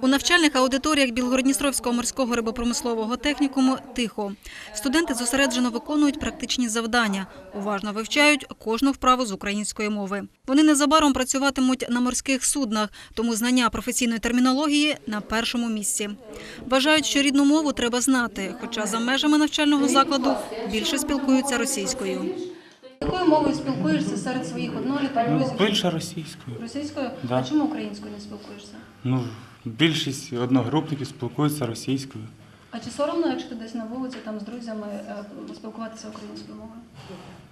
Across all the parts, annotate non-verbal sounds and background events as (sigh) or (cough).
У навчальних аудиторіях Білгородністровського морського рибопромислового технікуму тихо. Студенти зосереджено виконують практичні завдання, уважно вивчають кожну вправу з української мови. Вони незабаром працюватимуть на морських суднах, тому знання професійної термінології на першому місці. Вважають, що рідну мову треба знати, хоча за межами навчального закладу більше спілкуються російською. Якою мовою спілкуєшся серед своїх одноліток, друзів? Більше російською. Російською? Да. А чому українською не спілкуєшся? Ну, більшість одногрупників спілкуються російською. А чи соромно, якщо ти десь на вулиці там з друзями е, спілкуватися українською мовою?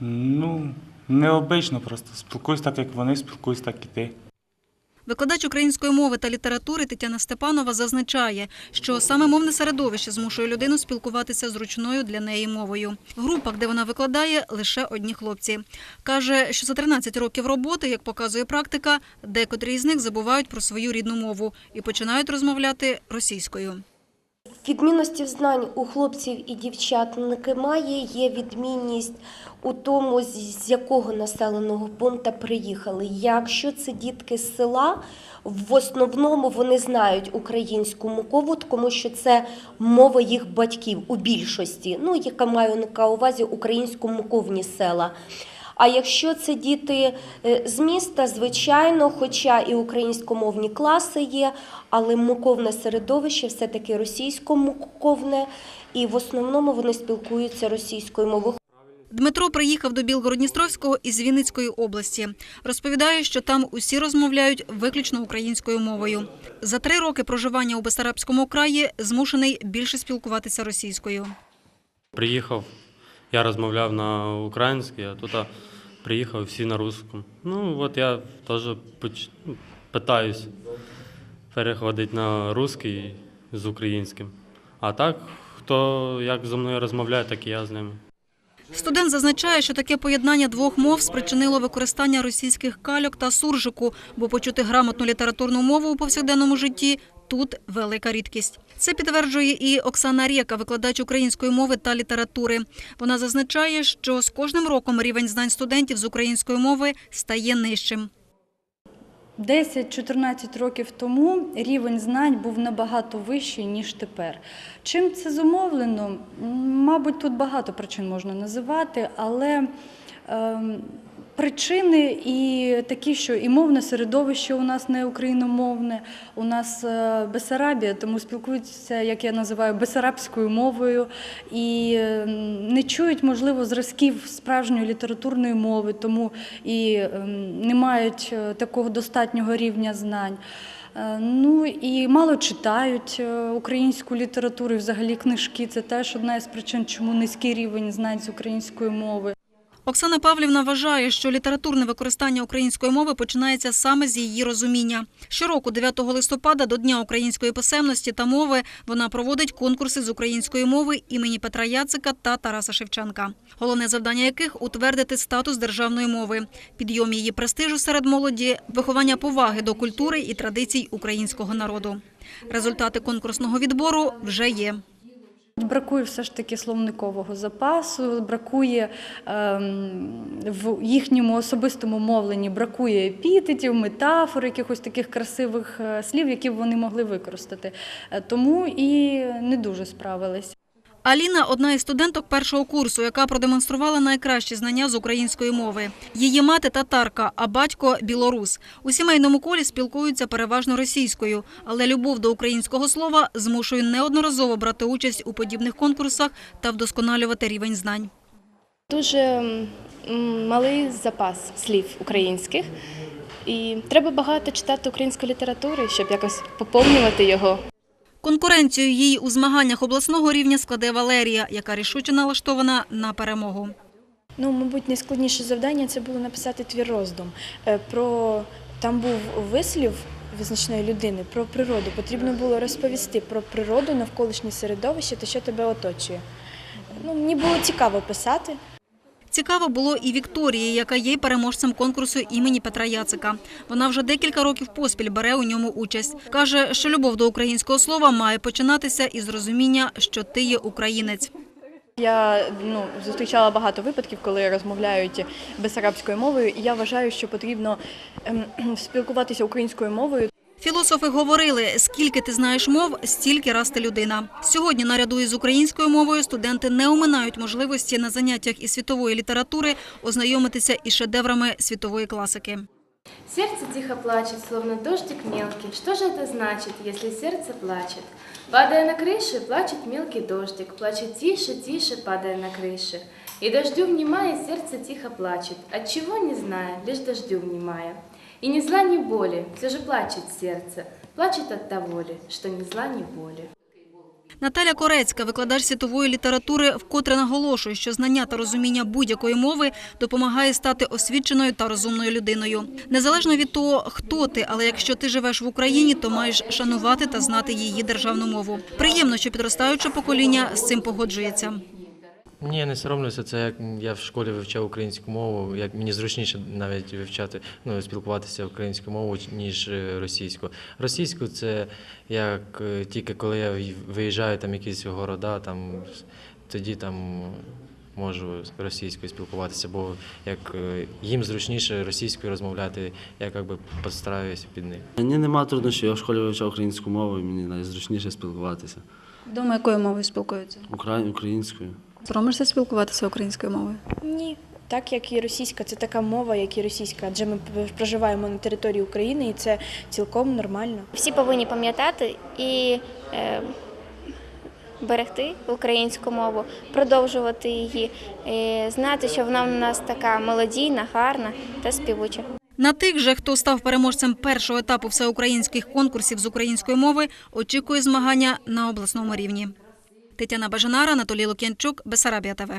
Ну, необично просто. Спілкуюсь так, як вони, спілкуюсь так і ти. Викладач української мови та літератури Тетяна Степанова зазначає, що саме мовне середовище змушує людину спілкуватися зручною для неї мовою. В групах, де вона викладає, лише одні хлопці. Каже, що за 13 років роботи, як показує практика, декотрі з них забувають про свою рідну мову і починають розмовляти російською. Відмінності знань у хлопців і дівчат немає. Є відмінність у тому, з якого населеного пункту приїхали. Якщо це дітки з села, в основному вони знають українську мову, тому що це мова їх батьків у більшості. Ну, яка маю на увазі українськомовні села. А якщо це діти е, з міста, звичайно, хоча і українськомовні класи є, але мовне середовище все-таки російськомовне, і в основному вони спілкуються російською мовою. Дмитро приїхав до Білгородністровського із Вінницької області. Розповідає, що там усі розмовляють виключно українською мовою. За три роки проживання у Бесарабському краї змушений більше спілкуватися російською. Приїхав, я розмовляв на українській, а тут приїхав всі на русскому. Ну, от я теж поч- питаюсь переходити на русський з українським. А так, хто як зі мною розмовляє, так і я з ними. Студент зазначає, що таке поєднання двох мов спричинило використання російських кальок та суржику, бо почути грамотну літературну мову у повсякденному житті тут велика рідкість. Це підтверджує і Оксана Рєка, викладач української мови та літератури. Вона зазначає, що з кожним роком рівень знань студентів з української мови стає нижчим. 10-14 років тому рівень знань був набагато вищий, ніж тепер. Чим це зумовлено? Мабуть, тут багато причин можна називати, але ем, причини і такі, що і мовне середовище у нас не україномовне, у нас е, Бесарабія, тому спілкуються, як я називаю, бесарабською мовою і е, не чують, можливо, зразків справжньої літературної мови, тому і ем, не мають е, такого достатнього рівня знань. Ну і мало читають українську літературу, і взагалі книжки. Це теж одна із причин, чому низький рівень знань з української мови. Оксана Павлівна вважає, що літературне використання української мови починається саме з її розуміння. Щороку, 9 листопада, до Дня української писемності та мови, вона проводить конкурси з української мови імені Петра Яцика та Тараса Шевченка. Головне завдання яких утвердити статус державної мови, підйом її престижу серед молоді, виховання поваги до культури і традицій українського народу. Результати конкурсного відбору вже є. Бракує все ж таки словникового запасу, бракує е, в їхньому особистому мовленні, бракує епітетів, метафор, якихось таких красивих е, слів, які б вони могли використати. Е, Тому і не дуже справились. Аліна одна із студенток першого курсу, яка продемонструвала найкращі знання з української мови. Її мати татарка, а батько білорус. У сімейному колі спілкуються переважно російською, але любов до українського слова змушує неодноразово брати участь у подібних конкурсах та вдосконалювати рівень знань. Дуже малий запас слів українських, і треба багато читати української літератури, щоб якось поповнювати його. Конкуренцію їй у змаганнях обласного рівня складе Валерія, яка рішуче налаштована на перемогу. Ну, мабуть, найскладніше завдання це було написати твір роздум. Е, Про там був вислів визначної людини про природу. Потрібно було розповісти про природу, навколишнє середовище та що тебе оточує. Ну, мені було цікаво писати. Цікаво було і Вікторії, яка є переможцем конкурсу імені Петра Яцика. Вона вже декілька років поспіль бере у ньому участь. Каже, що любов до українського слова має починатися із розуміння, що ти є українець. Я ну, зустрічала багато випадків, коли розмовляють безарабською мовою, і я вважаю, що потрібно ем, (clears throat) спілкуватися українською мовою. Філософи говорили, скільки ти знаєш мов, стільки раз ти людина. Сьогодні наряду із українською мовою студенти не оминають можливості на заняттях із світової літератури ознайомитися із шедеврами світової класики. Сердце тихо плачет, словно дождик мелкий. Что же это значит, если сердце плачет? Падая на крышу, плачет мелкий дождик, плачет тише, тише, падая на крыше. И дождю внимая, сердце тихо плачет, от чего не зная, лишь дождю внимая. И ни зла, ни боли, все же плачет сердце, плачет от того ли, что ни зла, ни боли. Наталя Корецька, викладач світової літератури, вкотре наголошує, що знання та розуміння будь-якої мови допомагає стати освіченою та розумною людиною. Незалежно від того, хто ти, але якщо ти живеш в Україні, то маєш шанувати та знати її державну мову. Приємно, що підростаюче покоління з цим погоджується. Ні, я не соромлюся. Це як я в школі вивчав українську мову. Як мені зручніше навіть вивчати, ну спілкуватися українською мовою ніж е, російською. Російську це як е, тільки коли я виїжджаю там якісь города, там тоді там можу російською спілкуватися, бо як е, їм зручніше російською розмовляти, я якби підстраюся під них. Мені нема труднощів, я в школі вивчав українську мову, і мені найзручніше спілкуватися Вдома якою мовою спілкуються? Укра- українською. Соромишся спілкуватися українською мовою? Ні. Так як і російська, це така мова, як і російська, адже ми проживаємо на території України, і це цілком нормально. Всі повинні пам'ятати і е, берегти українську мову, продовжувати її, е, знати, що вона в нас така мелодійна, гарна та співуча. На тих же, хто став переможцем першого етапу всеукраїнських конкурсів з української мови, очікує змагання на обласному рівні. Тетяна Бажанара, Анатолій Лук'янчук, Бесарабія ТВ.